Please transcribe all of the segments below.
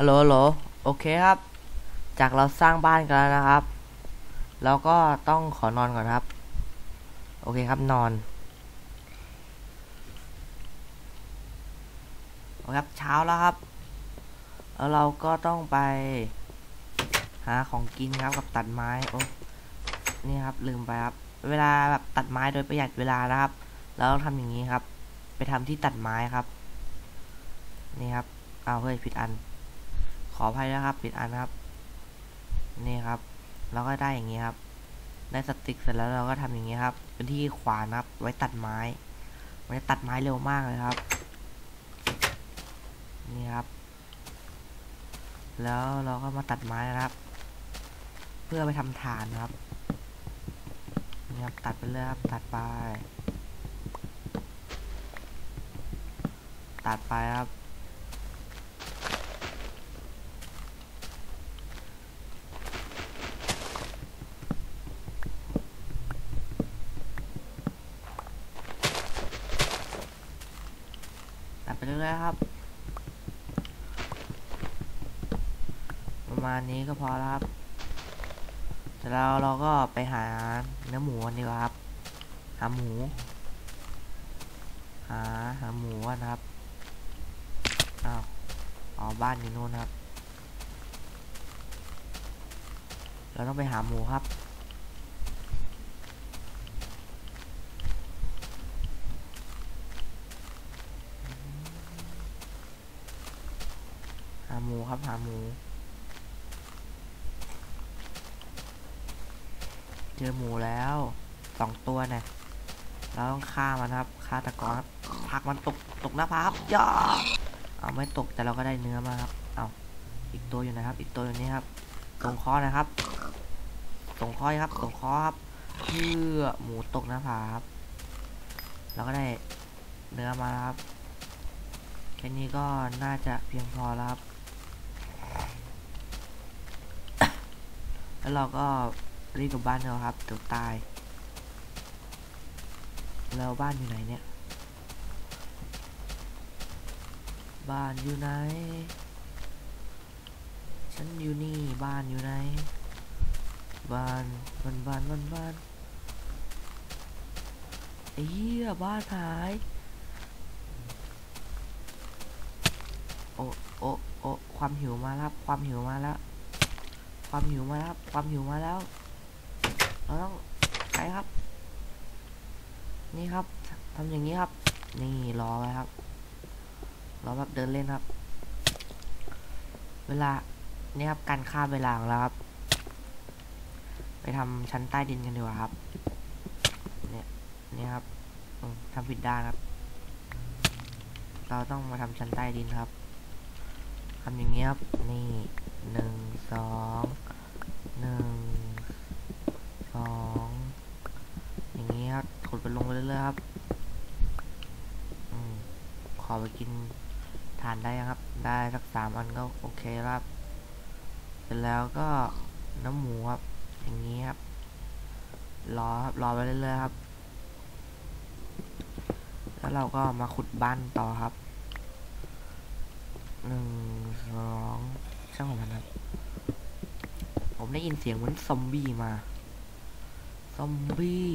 ฮัลโหลโหลโอเคครับ จากเราสร้างบ้านกันแล้วนะครับแล้วก็ต้องขอนอนก่อนครับ โอเคครับนอนโอเคครับเช้าแล้วครับแล้วเราก็ต้องไป หาของกินครับกับตัดไม้โอ้นี่ครับลืมไปครับ เวลาแบบตัดไม้โดยประหยัดเวลานะครับ แล้วทำอย่างนี้ครับ ไปทำที่ตัดไม้ครับ นี่ครับเอาเฮ้ยผิดอัน ขออภัยนะครับผิดอันครับ นี่ครับ เราก็ได้อย่างนี้ครับ ได้สติ๊กเสร็จแล้วเราก็ทำอย่างนี้ครับ เป็นที่ขวานครับ ไว้ตัดไม้ ไว้ตัดไม้เร็วมากเลยครับ นี่ครับ แล้วเราก็มาตัดไม้นะครับ เพื่อไปทำฐานครับ นี่ครับ ตัดไปเลยครับ ตัดไป ตัดไปครับ ตัดไปเรื่อยๆครับ ประมาณนี้ก็พอแล้วครับเสร็จแล้วเราก็ไปหาเนื้อหมูกันดีกว่าครับ หาหมู หาหาหมูกันนะครับอ้าวอ๋อบ้านอยู่นู่นครับ เราต้องไปหาหมูครับ หาหมูครับหาหมู เจอหมูแล้วสองตัวนี่ยเราต้องฆ่ามันครับฆ่าตะกอนครับผักมันตกตกหน้าผาครับย่าเอาไม่ตกแต่เราก็ได้เนื้อมาครับเอาอีกตัวอยู่นะครับ อีกตัวอยู่นี่ครับตรงคอนะครับตรงคอครับตรงคอครับเพื่อหมูตกหน้าผาครับเราก็ได้เนื้อมาครับแค่นี้ก็น่าจะเพียงพอแล้วครับ แล้วเราก็รีบกลับบ้านเราครับเดี๋ยวตาย แล้วบ้านอยู่ไหนเนี่ย บ้านอยู่ไหน ฉันอยู่นี่บ้านอยู่ไหน บ้านบ้านบ้านบ้านบ้านไอ้เหี้ยบ้านหาย โอ้โอ้โอ้ความหิวมาแล้วครับความหิวมาแล้ว ความหิวมาแล้วความหิวมาแล้ว เราต้องไปครับ นี่ครับทำอย่างนี้ครับ นี่รอไว้ครับรอแบบเดินเล่นครับ เวลานี่ครับการฆ่าเวลาของเราครับ ไปทำชั้นใต้ดินกันดีกว่าครับ เนี่ยนี่ครับอืมทำผิดด้านครับ เราต้องมาทำชั้นใต้ดินครับทำอย่างนี้ครับ นี่ หนึ่งสองหนึ่งสองอย่างนี้ครับขุดไปลงไปเรื่อยๆครับอขอไปกินทานได้ครับ ได้สักสามอันก็โอเคครับ เสร็จแล้วก็น้ำหมูครับ อย่างนี้ครับ รอครับ รอไปเรื่อยๆครับ แล้วเราก็มาขุดบ้านต่อครับหนึ่ง ช่างของมันครับผมได้ยินเสียงเหมือนซอมบี้มา ซอมบี้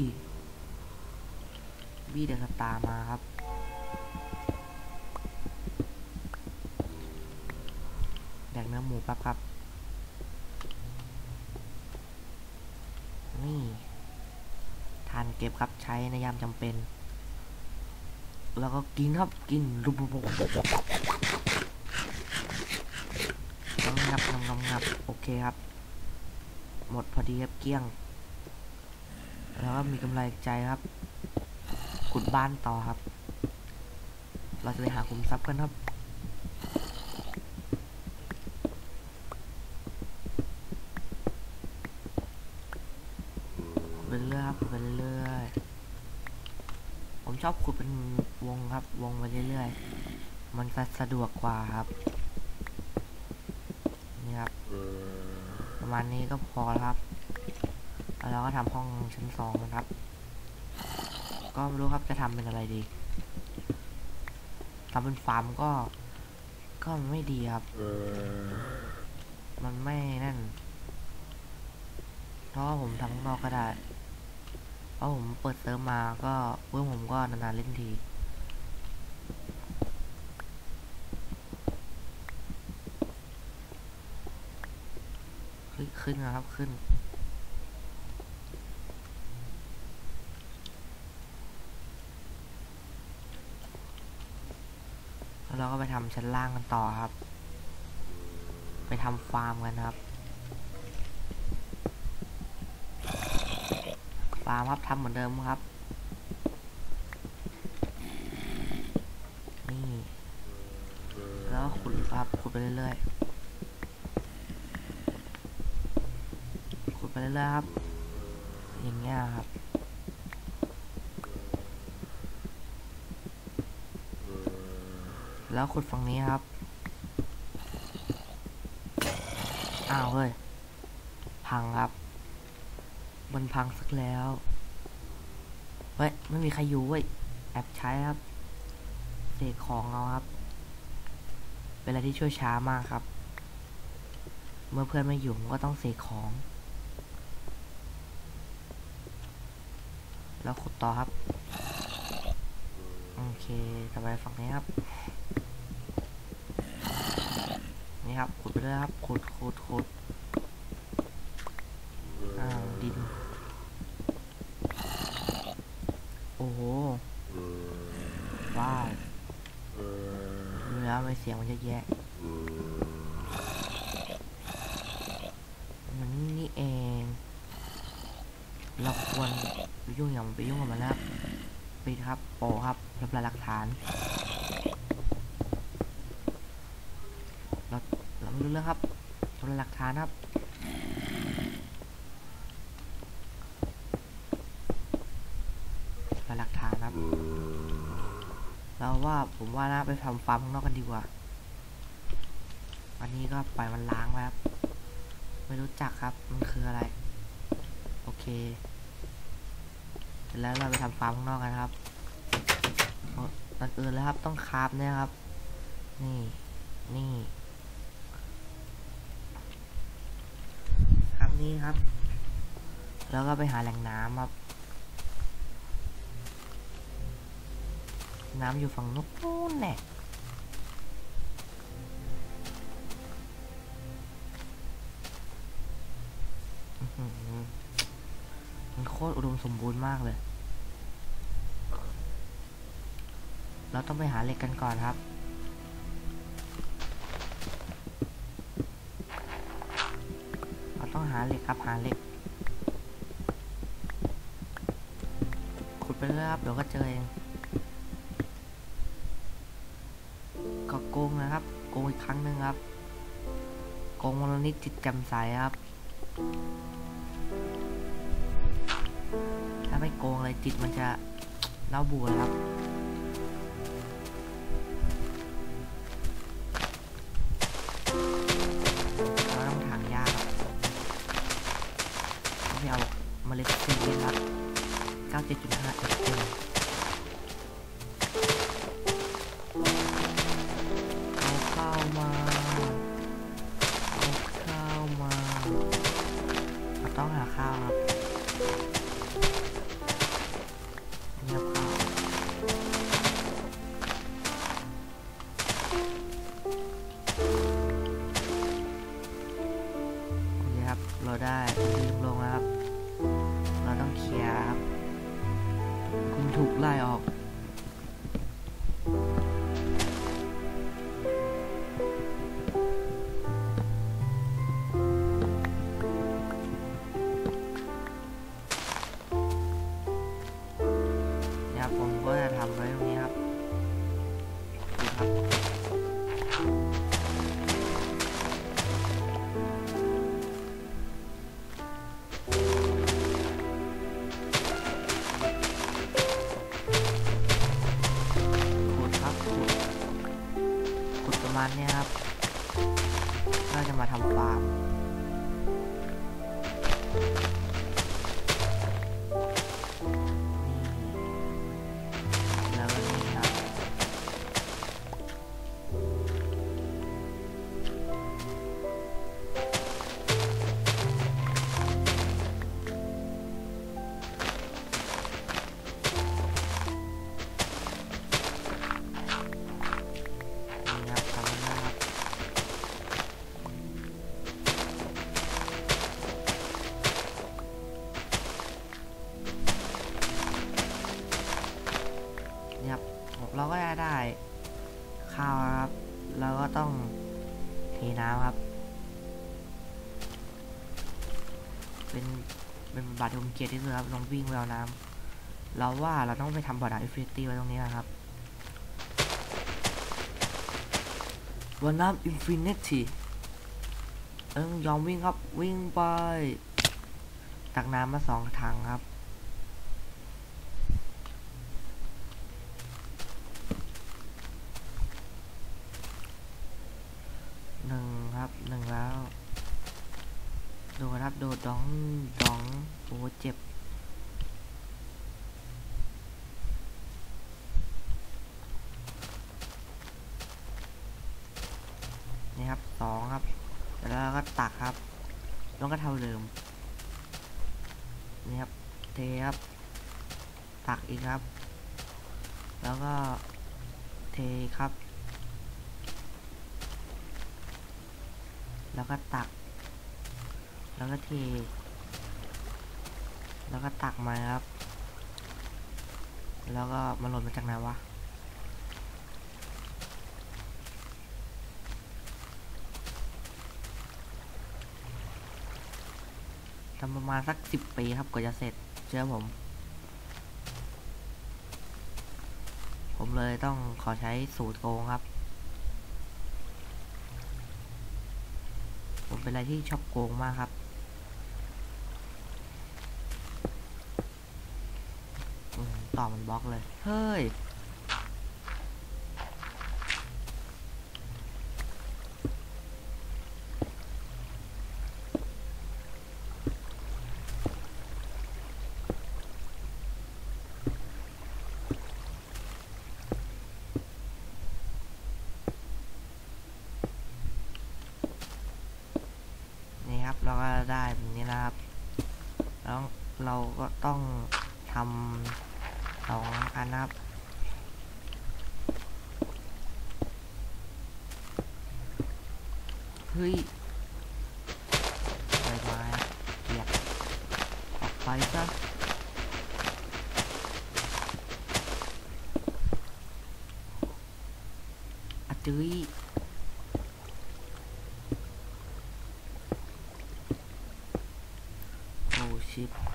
บี้เดอะสตาร์มาครับ แดกเนื้อหมูแป๊บครับ นี่ ทานเก็บครับใช้ในยามจำเป็น แล้วก็กินครับกินรุบรุบบ งับงับงับงับโอเคครับ หมดพอดีครับเกลี้ยง แล้วก็มีกำไรใจครับ ขุดบ้านต่อครับ เราจะไปหาคุมทรัพย์กันครับไปเรื่อยครับไปเรื่อยผมชอบขุดเป็นวงครับ วงไปเรื่อยๆมันจะสะดวกกว่าครับ ครับ ประมาณนี้ก็พอแล้วครับแล้วเราก็ทำห้องชั้นสองนะครับ ก็ไม่รู้ครับจะทำเป็นอะไรดีทำเป็นฟาร์มก็ ก็มันไม่ดีครับ มันไม่นั่น เพราะว่าผมทำข้างนอกก็ได้ เพราะผมเปิดเซิร์ฟมาก็เพื่อนผมก็นานๆเล่นที ขึ้นนะครับขึ้น แล้วเราก็ไปทำชั้นล่างกันต่อครับ ไปทำฟาร์มกันครับ ฟาร์มครับทำเหมือนเดิมครับนี่แล้วขุดครับขุดไปเรื่อยๆ ขุด ไปเรื่อยๆครับ อย่างเงี้ยครับแล้วขุดฝั่งนี้ครับ อ้าวเฮ้ย พังครับ มันพังสักแล้ว เฮ้ย ไม่มีใครอยู่เว้ย แอบใช้ครับเสกของเอาครับ เป็นอะไรที่ช่วยช้ามากครับ เมื่อเพื่อนไม่อยู่ก็ต้องเสกของ แล้วขุดต่อครับ โอเคต่อไปฝั่งนี้ครับ นี่ครับ ขุดไปเรื่อยครับ ขุด ขุด ขุด อ้าว ดิน โอ้โห ว้าวดูแล้วไม่เสียงมันเยอะแยะมันนี่เอง ราควรไปยุ่งอย่างมันไปยุ่งกับมันแล้วปิดครับโปครับทำลายหลักฐานเราเราไม่รู้เรื่องครับทำลายหลักฐานครับทำลายหลักฐานครับ เราว่าผมว่านะไปทำฟาร์มข้างนอกกันดีกว่าวันนี้ก็ปล่อยมันล้างไว้ครับ ไม่รู้จักครับ มันคืออะไร เคเสร็จแล้วเราไปทำฟาร์มข้างนอกกันครับตอนอื่นแล้วครับต้องคราฟเนี่ยครับ นี่ นี่ครับนี่ครับ แล้วก็ไปหาแหล่งน้ำครับ น้ำอยู่ฝั่งนู้นแน่อื้อหื มันโคตรอุดมสมบูรณ์มากเลย เราต้องไปหาเหล็กกันก่อนครับ เราต้องหาเหล็กครับหาเหล็ก ขุดไปเรื่อยครับเดี๋ยวก็เจอเอง ก็โกงนะครับ โกงอีกครั้งหนึ่งครับ โกงวันนิดจิตแจ่มใสครับ ถ้าไม่โกงอะไรจิตมันจะเล่าบัวครับเราต้องถางหญ้ารัไมเอาเมล็ดซีเรียสครับ9.5 ถูกไล่ออก เราก็จะได้ข้าวครับ เราก็ต้องทีน้ำครับ เป็นเป็นบาดผมเกียรติที่สุดครับลองวิ่งแววน้ำเราว่าเราต้องไปทำบ่อดอินฟินิตี้ไว้ตรงนี้นะครับบนน้ำอินฟินิตี้เอิงยอมวิ่งครับวิ่งไปตักน้ำมาสองถังครับ องครับแล้วก็ตักครับแล้วก็เท่าเดิมนี่ครับเทครับ ตักอีกครับ แล้วก็เทครับ แล้วก็ตัก แล้วก็เท แล้วก็ตักมาครับ แล้วก็มาหล่นมาจากไหนวะ ทำประมาณสักสิบปีครับกว่าจะเสร็จเชื่อผม ผมเลยต้องขอใช้สูตรโกงครับ ผมเป็นอะไรที่ชอบโกงมากครับต่อมันบล็อกเลย เฮ้ย นี่ครับเราก็ ได้แบบนี้นะครับแล้วเราก็ต้องทำสองอันนะครับเฮ้ยใบไม้เกียบออกไปซะอะจุย โอ้ชิป